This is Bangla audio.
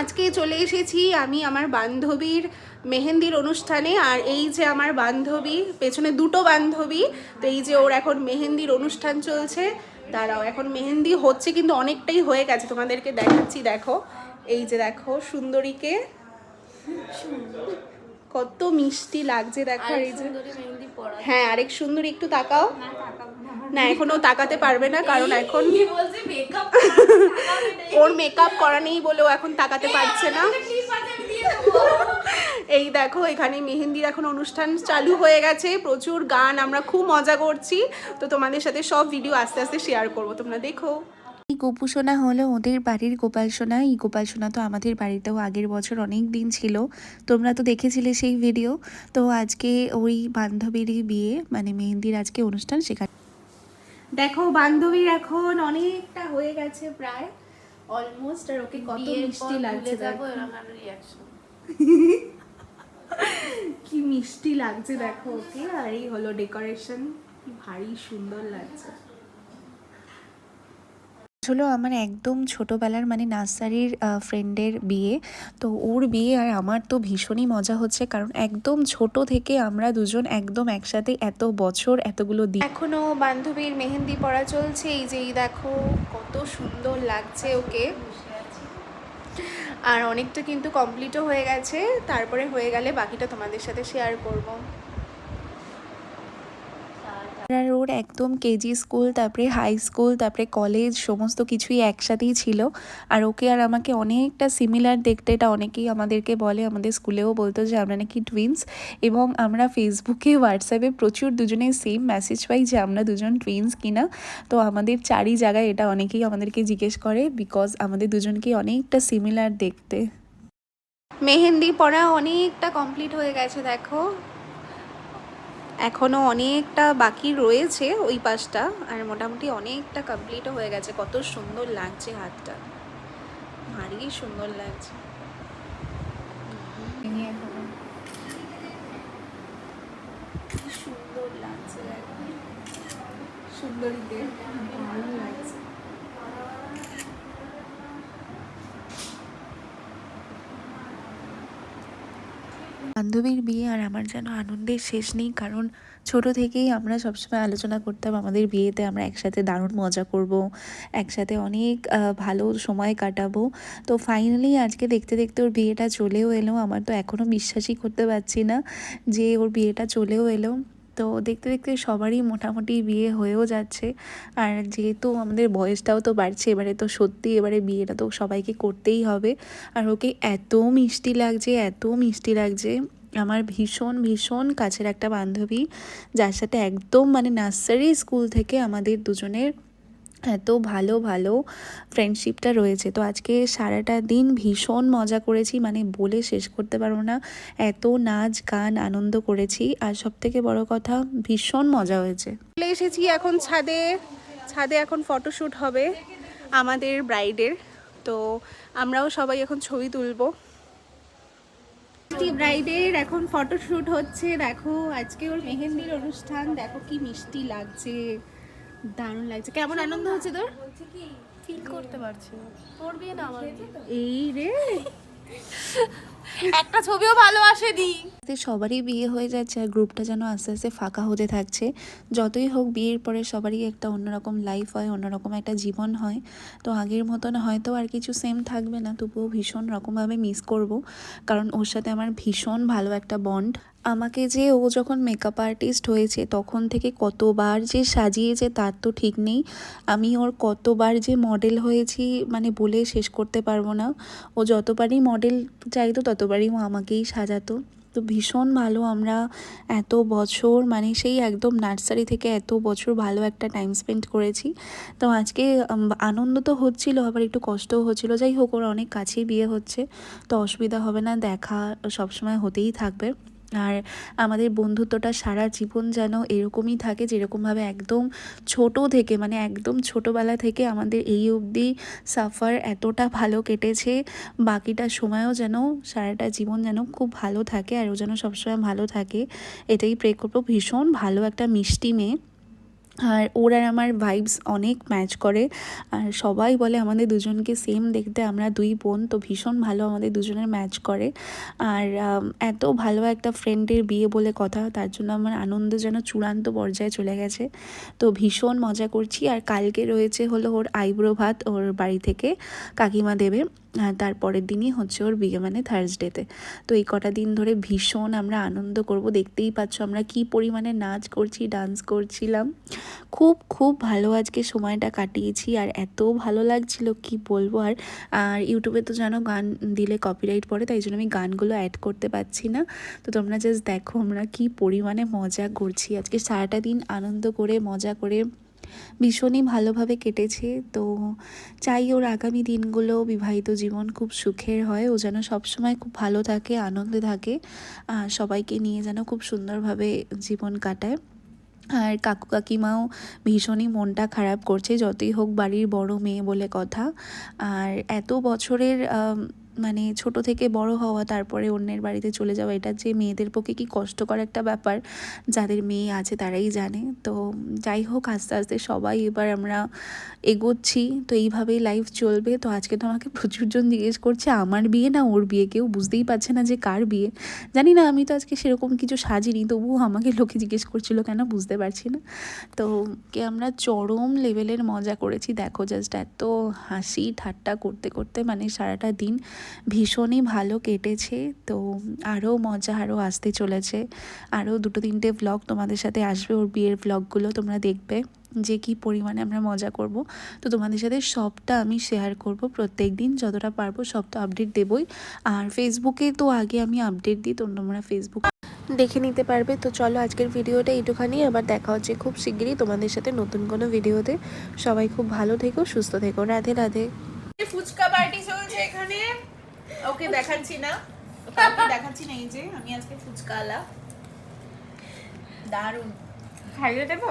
আজকে চলে এসেছি আমি আমার বান্ধবীর মেহেন্দির অনুষ্ঠানে আর এই যে আমার বান্ধবী পেছনে দুটো বান্ধবী তো এই যে ওর এখন মেহেন্দির অনুষ্ঠান চলছে। দাঁড়াও এখন মেহেন্দি হচ্ছে কিন্তু অনেকটাই হয়ে গেছে তোমাদেরকে দেখাচ্ছি দেখো। এই যে দেখো সুন্দরীকে। কত মিষ্টি লাগছে দেখো এই যে। হ্যাঁ আরেক সুন্দরী একটু তাকাও। না এখনও তাকাতে পারবে না কারণ এখন ওর মেকআপ করা নেই বলেও এখন তাকাতে পারছে না। এই দেখো এখানে মেহেন্দির এখন অনুষ্ঠান চালু হয়ে গেছে প্রচুর গান আমরা খুব মজা করছি। তো তোমাদের সাথে সব ভিডিও আস্তে আস্তে শেয়ার করব তোমরা দেখো। এই গোপু সোনা হলো ওদের বাড়ির গোপাল সোনা। এই গোপাল সোনা তো আমাদের বাড়িতেও আগের বছর অনেক দিন ছিল। তোমরা তো দেখেছিলে সেই ভিডিও তো আজকে ওই বান্ধবীরই বিয়ে মানে মেহেন্দির আজকে অনুষ্ঠান সেখানে দেখো বান্ধবীর এখন অনেকটা হয়ে গেছে প্রায়। অলমোস্ট আর ওকে কত মিষ্টি লাগছে দেখো। রিয়াকশন কি মিষ্টি লাগছে দেখো ওকে। আর এই হলো ডেকোরেশন কি ভারী সুন্দর লাগছে। হলো আমার একদম ছোটোবেলার মানে নার্সারির ফ্রেন্ডের বিয়ে। তো ওর বিয়ে আর আমার তো ভীষণই মজা হচ্ছে, কারণ একদম ছোট থেকে আমরা দুজন একদম একসাথে এত বছর এতগুলো দিন এখনও বান্ধবীর মেহেন্দি পড়া চলছে, এই যে দেখো কত সুন্দর লাগছে ওকে। আর অনেকটা কিন্তু কমপ্লিটও হয়ে গেছে, তারপরে হয়ে গেলে বাকিটা তোমাদের সাথে শেয়ার করব। আর ওর একদম কেজি স্কুল, তারপরে হাই স্কুল, তারপরে কলেজ, সমস্ত কিছুই একসাথেই ছিল। আর ওকে আর আমাকে অনেকটা সিমিলার দেখতে, এটা অনেকেই আমাদেরকে বলে, আমাদের স্কুলেও বলতো যে আমরা নাকি টুইন্স এবং আমরা ফেসবুকে হোয়াটসঅ্যাপে প্রচুর দুজনেই সেম মেসেজ পাই যে আমরা দুজন টুইন্স কিনা। তো আমাদের চারি জায়গায় এটা অনেকেই আমাদেরকে জিজ্ঞেস করে বিকজ আমাদের দুজনকে অনেকটা সিমিলার দেখতে। মেহেন্দি পড়া অনেকটা কমপ্লিট হয়ে গেছে, দেখো। এখনও অনেকটা বাকি রয়েছে ওই পাশটা আর মোটামুটি অনেকটা কমপ্লিটও হয়ে গেছে। কত সুন্দর লাগছে হাতটা। ভারী সুন্দর লাগছে। সুন্দর লাগছে সুন্দরী ভালো লাগছে। বান্ধবীর বিয়ে আর আমার যেন আনন্দের শেষ নেই, কারণ ছোট থেকেই আমরা সবসময় আলোচনা করতাম আমাদের বিয়েতে আমরা একসাথে দারুণ মজা করব, একসাথে অনেক ভালো সময় কাটাবো। তো ফাইনালি আজকে দেখতে দেখতে ওর বিয়েটা চলেও এলো, আমার তো এখনও বিশ্বাসই করতে পারছি না যে ওর বিয়েটা চলেও এলো। তো দেখতে দেখতে সবারই মোটামুটি বিয়ে হয়েও যাচ্ছে। আর যেহেতু আমাদের বয়সটাও তো বাড়ছে, এবারে তো সত্যি এবারে বিয়েটা তো সবাইকে করতেই হবে। আর ওকে এত মিষ্টি লাগছে, এত মিষ্টি লাগছে। আমার ভীষণ ভীষণ কাছের একটা বান্ধবী, যার সাথে একদম মানে নার্সারি স্কুল থেকে আমাদের দুজনের এত ভালো ভালো ফ্রেন্ডশিপটা রয়েছে। তো আজকে সারাটা দিন ভীষণ মজা করেছি মানে বলে শেষ করতে পারব না। এত নাচ, গান আনন্দ করেছি আর সব থেকে বড় কথা, ভীষণ মজা হয়েছে। চলে এসেছি এখন ছাদে। ছাদে এখন ফটোশ্যুট হবে আমাদের ব্রাইডের তো আমরাও সবাই এখন ছবি তুলবো। ব্রাইডের এখন ফটোশ্যুট হচ্ছে। দেখো, আজকে ওর মেহেন্দির অনুষ্ঠান। দেখো কি মিষ্টি লাগছে। দারুণ লাগছে। কেমন আনন্দ হচ্ছে তোর? ফিল করতে পারছি পড়বি তোর বিয়ে না আমার এই রে। একটা ছবিও ভালো আসেনি সবারই বিয়ে হয়ে যাচ্ছে আর গ্রুপটা যেন আস্তে আস্তে ফাঁকা হতে থাকছে। যতই হোক বিয়ের পরে সবারই একটা অন্যরকম লাইফ হয়, অন্যরকম একটা জীবন হয়। তো আগের মতন হয়তো আর কিছু সেম থাকবে না, তবুও ভীষণ রকমভাবে মিস করব। কারণ ওর সাথে আমার ভীষণ ভালো একটা বন্ড আমাকে যে ও যখন মেকআপ আর্টিস্ট হয়েছে, তখন থেকে কতবার যে সাজিয়েছে তার তো ঠিক নেই। আমি ওর কতবার যে মডেল হয়েছি মানে বলে শেষ করতে পারব না। ও যতবারই মডেল চাইতো ততবারই ও আমাকেই সাজাতো। তো ভীষণ ভালো আমরা এত বছর মানে সেই একদম নার্সারি থেকে এত বছর ভালো একটা টাইম স্পেন্ড করেছি। তো আজকে আনন্দ তো হচ্ছিল, আবার একটু কষ্টও হচ্ছিল। যাই হোক, ওর অনেক কাছেই বিয়ে হচ্ছে। তো অসুবিধা হবে না, দেখা সবসময় হতেই থাকবে। আর আমাদের বন্ধুত্বটা সারা জীবন যেন এরকমই থাকে যেরকমভাবে একদম ছোট থেকে মানে একদম ছোটোবেলা থেকে আমাদের এই অবধি সাফার এতটা ভালো কেটেছে। বাকিটা সময়ও যেন সারাটা জীবন যেন খুব ভালো থাকে আর ও যেন সবসময় ভালো থাকে। এটাই প্রে করব। ভীষণ ভালো একটা মিষ্টি মেয়ে। আর ওর আর আমার ভাইবস অনেক ম্যাচ করে। আর সবাই বলে আমাদের দুজনকে সেম দেখতে, আমরা দুই বোন, তো ভীষণ ভালো আমাদের দুজনের ম্যাচ করে। আর এত ভালো একটা ফ্রেন্ডের বিয়ে বলে কথা, তার জন্য আমার আনন্দ যেন চূড়ান্ত পর্যায়ে চলে গেছে। তো ভীষণ মজা করছি। আর কালকে রয়েছে হলো ওর আইব্রো ভাত ওর বাড়ি থেকে কাকিমা দেবে। তারপরের দিনই হচ্ছে ওর বিয়ে মানে থার্সডেতে তো এই কটা দিন ধরে ভীষণ আমরা আনন্দ করব। দেখতেই পাচ্ছ আমরা কি পরিমাণে নাচ করছি ডান্স করছিলাম। খুব খুব ভালো আজকে সময়টা কাটিয়েছি আর এত ভালো লাগছিল, কি বলব? আর আর ইউটিউবে তো জানো গান দিলে কপিরাইট পড়ে, তাই জন্য আমি গানগুলো অ্যাড করতে পারছি না। তো তোমরা জাস্ট দেখো আমরা কি পরিমাণে মজা করছি। আজকে সারাটা দিন আনন্দ করে, মজা করে ভীষণই ভালোভাবে কেটেছে। তো চাই ওর আগামী দিনগুলো বিবাহিত জীবন খুব সুখের হয়। ও যেন সবসময় খুব ভালো থাকে, আনন্দে থাকে সবাইকে নিয়ে যেন খুব সুন্দরভাবে জীবন কাটায়। আর কাকু কাকিমাও ভীষণই মনটা খারাপ করছে, যতই হোক বাড়ির বড় মেয়ে বলে কথা। আর এত বছরের মানে ছোট থেকে বড় হওয়া, তারপরে অন্যের বাড়িতে চলে যাওয়া, এটা যে মেয়েদের পক্ষে কি কষ্টকর একটা ব্যাপার, যাদের মেয়ে আছে তারাই জানে। তো যাই হোক, আস্তে আস্তে সবাই এবার আমরা এগোচ্ছি। তো এইভাবেই লাইফ চলবে। তো আজকে তো আমাকে প্রচুরজন জিজ্ঞেস করছে, আমার বিয়ে না ওর বিয়ে? কেউ বুঝতেই পারছে না যে কার বিয়ে। জানি না, আমি তো আজকে সেরকম কিছু সাজিনি, তবুও আমাকে লোকে জিজ্ঞেস করছিল, কেন বুঝতে পারছি না? তো কে, আমরা চরম লেভেলের মজা করেছি। দেখো জাস্ট এত হাসি ঠাট্টা করতে করতে মানে সারাটা দিন ভীষণই ভালো কেটেছে। তো আরও মজা আরও আসতে চলেছে। আরও দুটো তিনটে ব্লগ তোমাদের সাথে আসবে ওর বিয়ের ভ্লগগুলো তোমরা দেখবে যে কি পরিমাণে আমরা মজা করব। তো তোমাদের সাথে সবটা আমি শেয়ার করব প্রত্যেক দিন, যতটা পারব সব তো আপডেট দেবই। আর ফেসবুকে তো আগে আমি আপডেট দিই, তো তোমরা ফেসবুক দেখে নিতে পারবে। তো চলো আজকের ভিডিওটা এইটুখানি, আবার দেখা হচ্ছে খুব শিগগিরই তোমাদের সাথে নতুন কোনো ভিডিওতে। সবাই খুব ভালো থেকো, সুস্থ থেকো। রাধে রাধে। ফুচকা পার্টি চলছে এখানে। ওকে দেখাচ্ছি না। কাউকে দেখাচ্ছি না এই যে আমি আজকে ফুচকা আলা দারুণ। খাইয়ে দেবো?